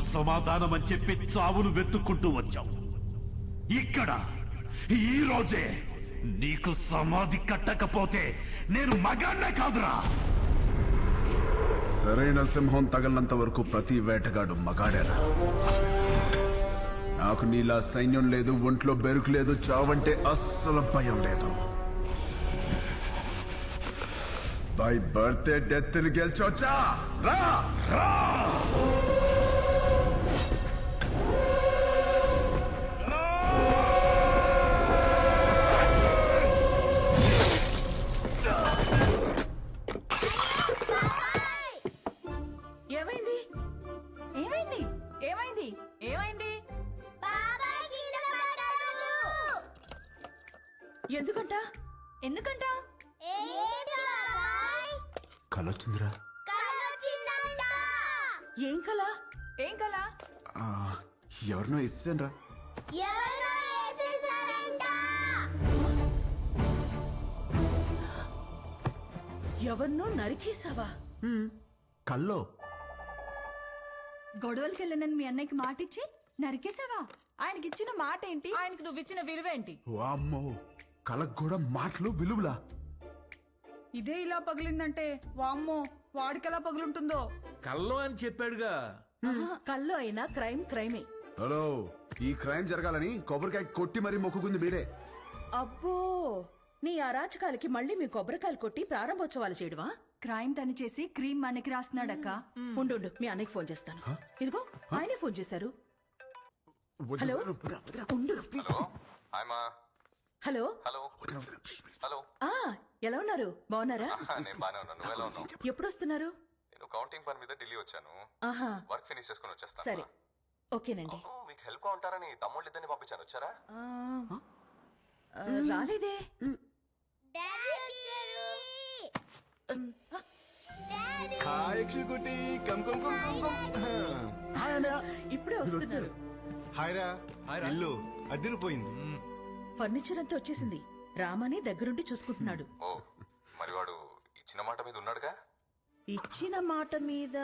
సమాధానం సమాధానం అని చెప్పి చావును వెతుక్కుంటూ వచ్చావు. ఇక్కడ ఈ రోజే నీకు సమాధి కట్టకపోతే నేను మగాన్నే కాదురా. సరైన సింహం తగలనంత వరకు ప్రతి వేటగాడు మగాడేరా. నాకు నీలా సైన్యం లేదు ఒంట్లో బెరుకు లేదు చావంటే అస్సలు భయం లేదు. బై బర్త్డే డెత్ గెలిచొచ్చా రా! రా! ఎవరినో ఇస్తాను ఎవరినో నరికేసావా కల్లో. గొడవలకి వెళ్ళనని మీ అన్నయ్యకి మాటిచ్చి నరికేసావా ఆయనకి ఇచ్చిన మాట ఏంటి ఆయనకి నువ్వు ఇచ్చిన విలువేంటి? వామ్మో కలకు కూడా మాటలు విలువలా. ఇదే ఇలా పగిలిందంటే వామ్మో వాడికెలా పగులుంటుందో? కల్లో అని చెప్పాడుగా. కల్లో అయినా క్రైమ్ క్రైమే. హలో ఈ క్రైమ్ జరగాలని కొబ్బరికాయ కొట్టి మరీ మొక్కుకుంది మీరే. అబ్బో నీ అరాచకాలకి మళ్ళీ మీ కొబ్బరికాయలు కొట్టి ప్రారంభోత్సవాలు చేయడమా? క్రైమ్ తను చేసి క్రీమ్ మనకి రాస్తున్నాడక్క. ఉండు ఉండు, మీ అన్నయ్యకి ఫోన్ చేస్తాను. ఇదిగో ఆయనే ఫోన్ చేశారు. హలో? ఉండు. ప్లీజ్ హాయ్ మా హలో? హలో. హలో. ఆ ఎలా ఉన్నారు? బాగున్నారా? నేను బానే ఉన్నాను. నువ్వు ఎలా ఉన్నావు? ఎప్పుడు వస్తున్నారు నేను కౌంటింగ్ పని మీద ఢిల్లీ వచ్చాను. ఆహా. వర్క్ ఫినిష్ చేసుకుని వచ్చేస్తాను. సరే. ఓకేనండి. అవును, మీకు హెల్ప్గా ఉంటారని తమ్ముళ్ళు ఇద్దరిని పంపించాను. వచ్చారా? ఆ, ఆ, రాలేదే. Hi యక్షికుటి come come come come come. Hi అన్నయ్య ఇప్పుడే వస్తున్నారు. హాయ్ రా. ఇల్లు అదిరిపోయింది. ఫర్నిచర్ అంతా వచ్చేసింది. రామని దగ్గరుండి చూసుకుంటున్నాడు. ఓ మరి వాడు ఇచ్చిన మాట మీద ఉన్నాడుగా? ఇచ్చిన మాట మీద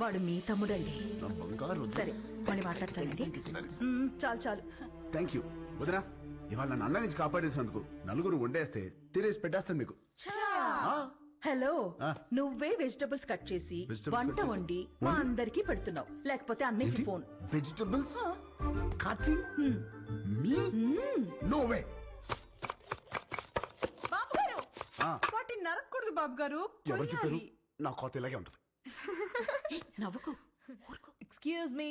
వాడు మీ తమ్ముడండి. సరే మళ్ళీ మాట్లాడతానండి. మ్మ్, చాలు చాలు. థ్యాంక్ యూ వదినా ఇవాళ నన్ను అన్న నుంచి కాపాడేసినందుకు నలుగురు వండేస్తే తినేసి పెట్టేస్తాను మీకు. హలో ఆ. నువ్వే వెజిటబుల్స్ కట్ చేసి Vegetables వంట చేసి? వండి మా అందరికి పెడుతున్నావు. లేకపోతే అన్నయ్యకి ఫోన్. వెజిటబుల్స్ కటింగ్ మీ నో వే బాబు గారు నరకూడదు బాబు గారు. ఎవరు చెప్పారు. నా కోత ఇలాగే ఉంటది. నవ్వుకో excuse me?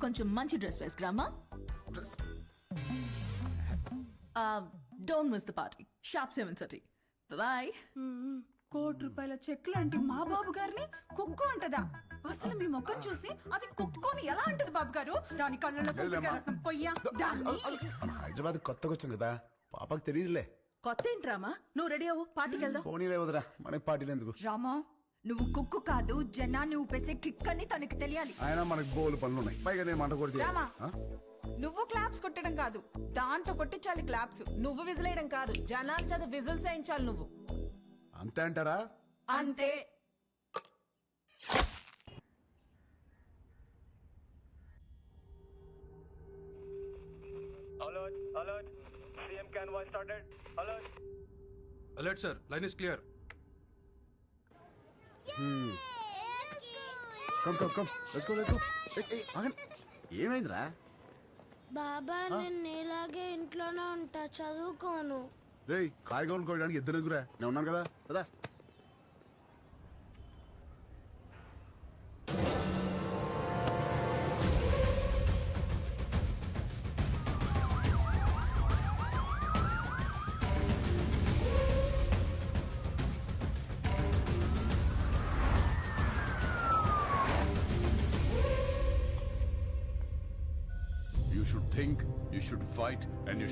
కొంచెం మంచి dress వేసుకురామా don't miss the party sharp seven thirty bye కోటి రూపాయల చెక్ లాంటి మా బాబు గారిని కుక్కు అంటదా. అసలు మీ ముఖం చూసి అది కుక్కుని ఎలా అంటది బాబు గారు? దాని కళ్ళలో కుక్కగా రసం పొయ్యా? దాన్ని. మనం హైదరాబాద్ కొత్తగా వచ్చాం కదా. పాపకు తెలియదులే. కొత్త ఏంట్రామా నువ్వు రెడీ అవ్వు పార్టీకి వెళ్దాం. పోనీలే వదరా మనకి పార్టీలు ఎందుకు? రామా నువ్వు కుక్కు కాదు జనాన్ని ఊపేసే కిక్ అని తనకి తెలియాలి. ఆయన మనకి బోలు పనులు ఉన్నాయి పైగా నేను మంట కూడా రామా. నువ్వు క్లాప్స్ కొట్టడం కాదు దాంతో కొట్టించాలి క్లాప్స్. నువ్వు విజిలేయడం కాదు జనాల చేత విజిల్స్ వేయించాలి నువ్వు. అంతే అంటారా? అంతే. Alert sir line is clear come come come let's go let's go ఏమైందిరా? బాబా నేను ఇలాగే ఇంట్లోనే ఉంటా చదువుకోను. రేయ్ కాయగూరలు కోయడానికి ఇద్దరు ఎదుగురా నేను ఉన్నాను కదా. కదా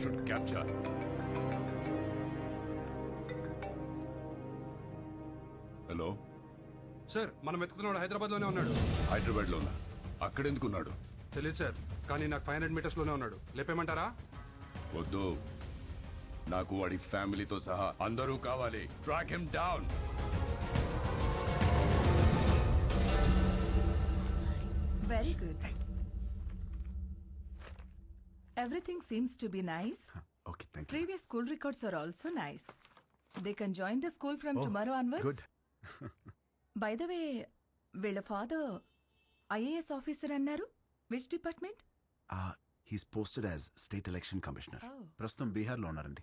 should capture. హలో సార్ మనం వెతుకుతున్నాడు హైదరాబాద్లోనే ఉన్నాడు. హైదరాబాద్లో అక్కడెందుకున్నాడు? తెలియదు సార్ కానీ నాకు ఫైవ్ హండ్రెడ్ మీటర్స్లోనే ఉన్నాడు. లేపేమంటారా వద్దు. నాకు వాడి ఫ్యామిలీతో సహా అందరూ కావాలి. Track him down very good everything seems to be nice okay thank you previous school records are also nice they can join the school from tomorrow onwards good by the way వీళ్ళ father IAS officer అన్నారు. Which department he's posted as state election commissioner Oh. ప్రస్తుతం బీహార్లో ఉన్నారండి.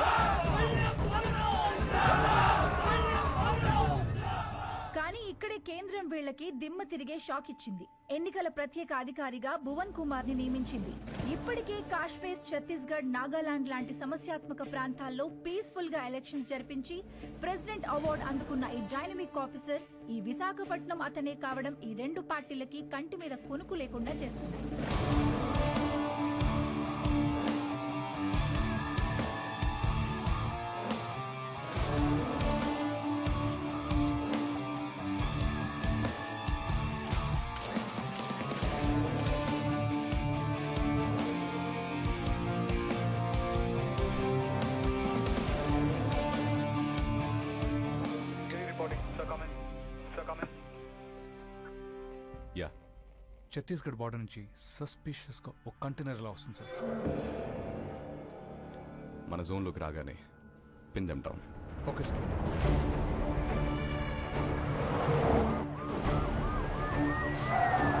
కేంద్రం వీళ్ళకి దిమ్మ తిరిగే shock ఇచ్చింది. ఎన్నికల ప్రత్యేక అధికారిగా భువన్ కుమార్ని నియమించింది. ఇప్పటికే కాశ్మీర్ ఛత్తీస్గఢ్ నాగాలాండ్ లాంటి సమస్యాత్మక ప్రాంతాల్లో పీస్ఫుల్గా ఎలక్షన్స్ జరిపించి ప్రెసిడెంట్ అవార్డు అందుకున్న ఈ డైనమిక్ ఆఫీసర్ ఈ విశాఖపట్నం అతనే కావడం ఈ రెండు పార్టీలకి కంటి మీద కొనుకు లేకుండా చేస్తున్నాయి. ఛత్తీస్గఢ్ బార్డర్ నుంచి సస్పిషియస్గా ఒక కంటైనర్ ఇలా వస్తుంది సార్? మన జోన్లోకి రాగానే పిందెం down. Okay sir sir.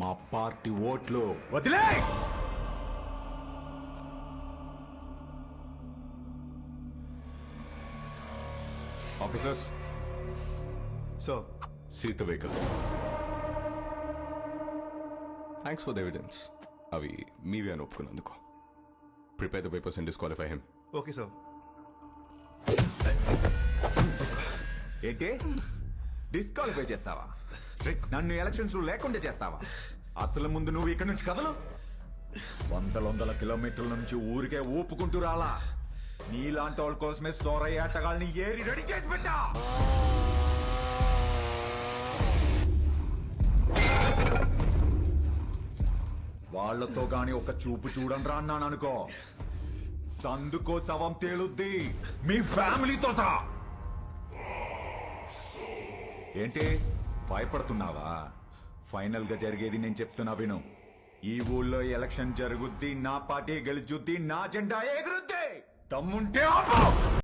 మా పార్టీ ఓట్లు. వదిలే! Officers. Sir seize the vehicle. Thanks for the evidence అవి మీవే అని ఒప్పుకున్నందుకు. Prepare the papers and disqualify him okay sir ఏంటి? డిస్క్వాలిఫై చేస్తావా? రే, నన్ను ఎలక్షన్స్లో లేకుండా చేస్తావా? అసలు ముందు నువ్వు ఇక్కడ నుంచి కదలు. వందల వందల కిలోమీటర్ల నుంచి ఊరికే ఊపుకుంటూ రాలా. నీలాంటి వాళ్ళ కోసమే సోరయ్య ఆటగాళ్ళని ఏరి రెడీ చేసి పెట్టా. వాళ్ళతో గాని ఒక చూపు చూడండి రా అన్నాను అనుకో. సందుకో శవం తేలుద్ది. మీ ఫ్యామిలీతో సహా. ఏంటి? భయపడుతున్నావా? ఫైనల్గా జరిగేది నేను చెప్తున్నా విను. ఈ ఊళ్ళో ఎలక్షన్ జరుగుద్ది నా పార్టీ గెలుచుద్ది నా జెండా ఎగురుద్ది. తమ్ముంటే ఆపు!